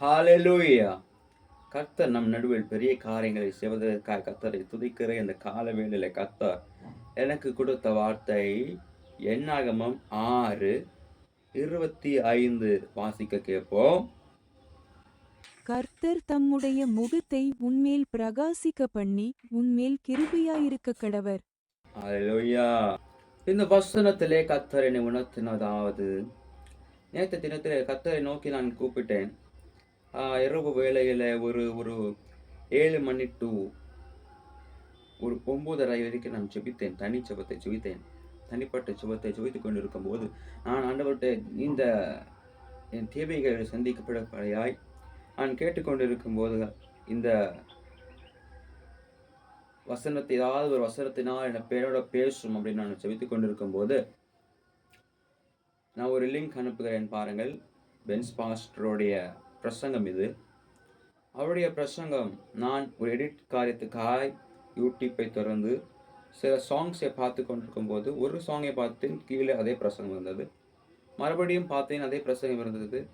ஹalleluya கர்த்தர் நம் நடுவில் பெரிய காரியங்களை செய்வதற்காக கர்த்தரை துதிக்கிற இந்த கால வேளையில கர்த்தர் எனக்கு கொடுத்த வார்த்தை எண்ணாகமம் ஆறு இருபத்தி ஐந்து வாசிக்க கேட்போம். கர்த்தர் தம்முடைய முகத்தை உன்மேல் பிரகாசிக்க பண்ணி உன்மேல் கிருபையாயிருக்க கடவர். இந்த வசனத்திலே கர்த்தர் என்னை உணர்த்தினதாவது நேற்று தினத்திலே கர்த்தரை நோக்கி நான் கூப்பிட்டேன். இரவு வேளையில் ஒரு ஒரு ஏழு மணி டு ஒரு ஒம்பதரை வரைக்கும் நான் ஜெபித்தேன் தனி ஜெபத்தை ஜெபித்தேன். தனிப்பட்ட ஜெபத்தை ஜெபித்து கொண்டிருக்கும் போது நான் ஆண்டவர்கிட்ட இந்த என் தேவைகள் சந்திக்கப்படப்படையாய் நான் கேட்டுக்கொண்டிருக்கும் போது இந்த வசனத்தை ஏதாவது ஒரு வசனத்தினால் என் பேரோட பேசும் அப்படின்னு நான் செவித்து கொண்டிருக்கும் போது நான் ஒரு லிங்க் அனுப்புகிறேன் பாருங்கள். பென்ஸ் பாஸ்டருடைய பிரசங்கம் இது. அவருடைய பிரசங்கம் நான் ஒரு எடிட் காரியத்துக்காய் யூடியூப்பை திறந்து சில சாங்ஸை பார்த்து கொண்டிருக்கும் போது ஒரு சாங்கை பார்த்தேன் கீழே அதே பிரசங்கம் இருந்தது. மறுபடியும் பார்த்தேன் அதே பிரசங்கம் இருந்தது.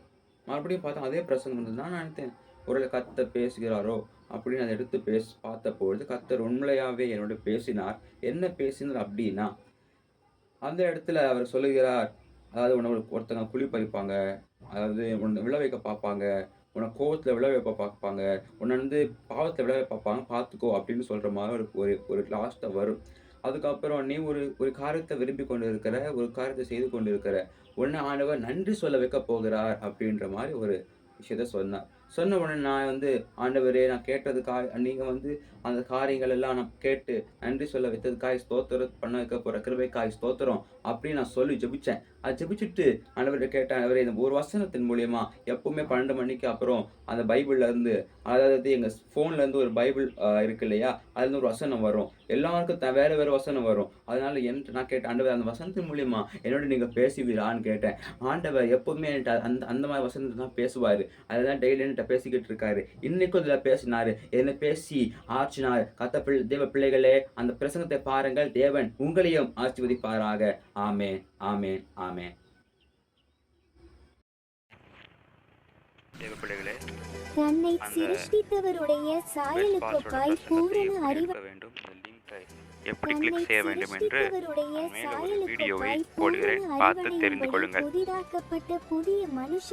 மறுபடியும் பார்த்தேன் அதே பிரசங்கம் இருந்தது. நான் நினைத்தேன் ஒரு கத்த பேசுகிறாரோ? அப்படின்னு அதை எடுத்து பேச பார்த்தபொழுது கத்தர் உண்மையாகவே என்னோட பேசினார். என்ன பேசினார் அப்படின்னா அந்த இடத்துல அவர் சொல்லுகிறார் அதாவது உணவு ஒருத்தங்க குழி பறிப்பாங்க அதாவது உன்னை விழ வைக்க பார்ப்பாங்க. உன்னை கோவத்தில் விழ வைப்ப பார்ப்பாங்க. உன்னை வந்து பாவத்தில் விழ பார்ப்பாங்க. பார்த்துக்கோ அப்படின்னு சொல்கிற மாதிரி ஒரு ஒரு ஒரு லாஸ்ட்டாக வரும். அதுக்கப்புறம் நீ ஒரு ஒரு காரியத்தை விரும்பி கொண்டு இருக்கிற ஒரு காரியத்தை செய்து கொண்டு இருக்கிற உன்னை ஆண்டவர் நன்றி சொல்ல வைக்க போகிறார் அப்படின்ற மாதிரி ஒரு விஷயத்த சொன்னார். சொன்ன உடனே நான் வந்து ஆண்டவரே நான் கேட்டதுக்காக நீங்கள் வந்து அந்த காரியங்கள் எல்லாம் நான் கேட்டு நன்றி சொல்ல வைத்ததுக்காய் ஸ்தோத்திரம் பண்ண வைக்க போகிற கிருபைக்காய் ஸ்தோத்திரம் அப்படின்னு நான் சொல்லி ஜெபிச்சேன். அது ஜெபிச்சுட்டு ஆண்டவர்கிட்ட கேட்டேன் ஆண்டவரே இந்த ஒரு வசனத்தின் மூலியமா எப்பவுமே பன்னெண்டு மணிக்கு அப்புறம் அந்த பைபிள்ல இருந்து அதாவது எங்கள் ஃபோன்லேருந்து ஒரு பைபிள் இருக்கு இல்லையா? அதுலேருந்து ஒரு வசனம் வரும். எல்லாருக்கும் த- வேறு வேறு வசனம் வரும். அதனால என் நான் கேட்டேன் ஆண்டவர் அந்த வசனத்தின் மூலியமா என்னோட நீங்கள் பேசுவீரான்னு கேட்டேன். ஆண்டவர் எப்பவுமே என்கிட்ட அந்த அந்த மாதிரி வசனத்தை தான் பேசுவார். அதுதான் டெய்லி என்கிட்ட பேசிக்கிட்டு இருக்காரு. இன்னைக்கும் இதுல பேசினாரு. என்ன பேசி ஆற்றினார். கத்த பிள்ளை தேவ பிள்ளைகளே அந்த பிரசங்கத்தை பாருங்கள். தேவன் உங்களையும் ஆசீர்வதிப்பாராக. ஆமென் ஆமென் ஆமென். தேவ பிள்ளைகளே தன்னை சிருஷ்டித்தவருடைய சாயலுக்கொப்பாய் பூரண அறிவு வேண்டும். எப்படி கிளிக் செய்ய வேண்டும் என்று மேலே ஒரு வீடியோவை போடுகிறேன். பார்த்து தெரிந்து கொள்ளுங்கள். புதிதாக்கப்பட்ட புதிய மனுஷ